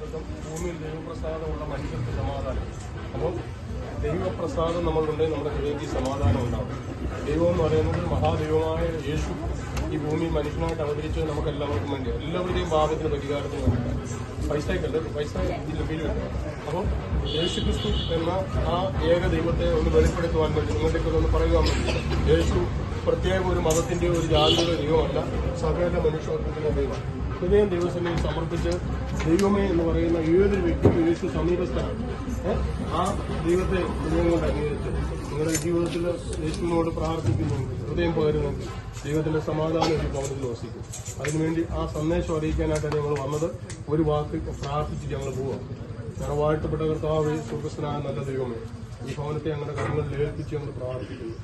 സൗഹൃദം ഭൂമിയിൽ ദൈവപ്രസാദമുള്ള മനുഷ്യർക്ക് സമാധാനം. അപ്പോൾ ദൈവപ്രസാദം നമ്മളുണ്ടെങ്കിൽ നമ്മുടെ ഹൃദയത്തിൽ സമാധാനം ഉണ്ടാവും. ദൈവം എന്ന് പറയുന്നത് മഹാദൈവമായ യേശു ഈ ഭൂമി മനുഷ്യനായിട്ട് അവതരിച്ച് നമുക്ക് എല്ലാവർക്കും വേണ്ടി എല്ലാവരുടെയും പാപത്തിന് പരിഹാരത്തിന് വേണ്ടി പൈസയ്ക്കല്ല പൈസ ഇതിൽ ഫീലുണ്ട് അപ്പോൾ യേശു ക്രിസ്തു എന്ന ആ ഏക ദൈവത്തെ ഒന്ന് വെളിപ്പെടുത്തുവാൻ വേണ്ടി നിങ്ങളുടെയൊക്കെ ഒന്ന് പറയുവാൻ വേണ്ടി. യേശു പ്രത്യേക ഒരു മതത്തിന്റെയോ ഒരു ജാതിയുടെ ദൈവമല്ല സകല മനുഷ്യത്വത്തിന്റെ ദൈവം. ഹൃദയം ദൈവസേനയിൽ സമർപ്പിച്ച് ദൈവമേ എന്ന് പറയുന്ന ഏതൊരു വ്യക്തിക്കും യേശു സമീപസ്ഥനാണ്. ആ ദൈവത്തെ ഹൃദയം കൊണ്ട് അംഗീകരിച്ച് നിങ്ങളുടെ ജീവിതത്തിൽ യേശുവിനോട് പ്രാർത്ഥിക്കുന്നുണ്ട് ഹൃദയം പകരുന്നുണ്ട് ദൈവത്തിന്റെ സമാധാനം ഒരു ഭവനത്തിൽ വസിക്കും. അതിനുവേണ്ടി ആ സന്ദേശം അറിയിക്കാനായിട്ടാണ് ഞങ്ങൾ വന്നത്. ഒരു വാക്ക് പ്രാർത്ഥിച്ച് ഞങ്ങൾ പോവാം. നിറവാഴ്ത്തപ്പെട്ട കർത്താവ് സുഖസ്ഥനായ നല്ല ദൈവമേ ഈ ഭവനത്തെ ഞങ്ങളുടെ കരങ്ങളിൽ ഏൽപ്പിച്ച് ഞങ്ങൾ പ്രാർത്ഥിക്കുന്നു.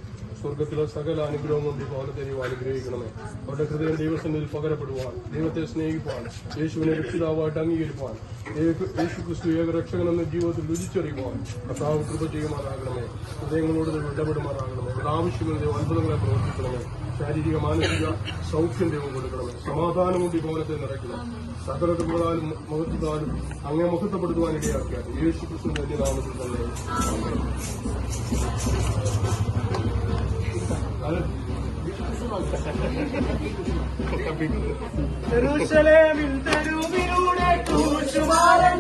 സ്വർഗത്തിലെ സകല അനുഗ്രഹം ഭവനത്തെ ദൈവം അനുഗ്രഹിക്കണമേ. അവരുടെ ഹൃദയം ദൈവസന്നിധിയിൽ പകരപ്പെടുവാൻ ദൈവത്തെ സ്നേഹിപ്പാൻ യേശുവിനെ രക്ഷിതാവായിട്ട് അംഗീകരിപ്പാൻ യേശു- ക്രിസ്തു ഏക രക്ഷകനെന്ന ജീവിതത്തിൽ രുചിച്ചറിയുവാൻ കർത്താവ് കൃപ ചെയ്യുമാറാകണമേ. ഹൃദയങ്ങളോട് ദൈവം ഇടപെടുമാറാകണമേ. അവരുടെ ആവശ്യങ്ങൾ ദൈവം അത്ഭുതങ്ങളെ പ്രവർത്തിക്കണമേ ശാരീരിക മാനസിക സൗഖ്യം ദൈവം കൊടുക്കണമേ. സമാധാനം കൊണ്ട് ഭവനത്തെ നിറയ്ക്കണം. സകല കൃപകളാലും മുഖത്താലും അങ്ങേ മുഖത്തപ്പെടുത്തുവാൻ ഇടയാക്കിയാൽ യേശു ക്രിസ്തു നാമത്തിൽ തന്നെ. ചെറുശലേമിൻ തെരുവിലൂടെ കൂശുമാരൻ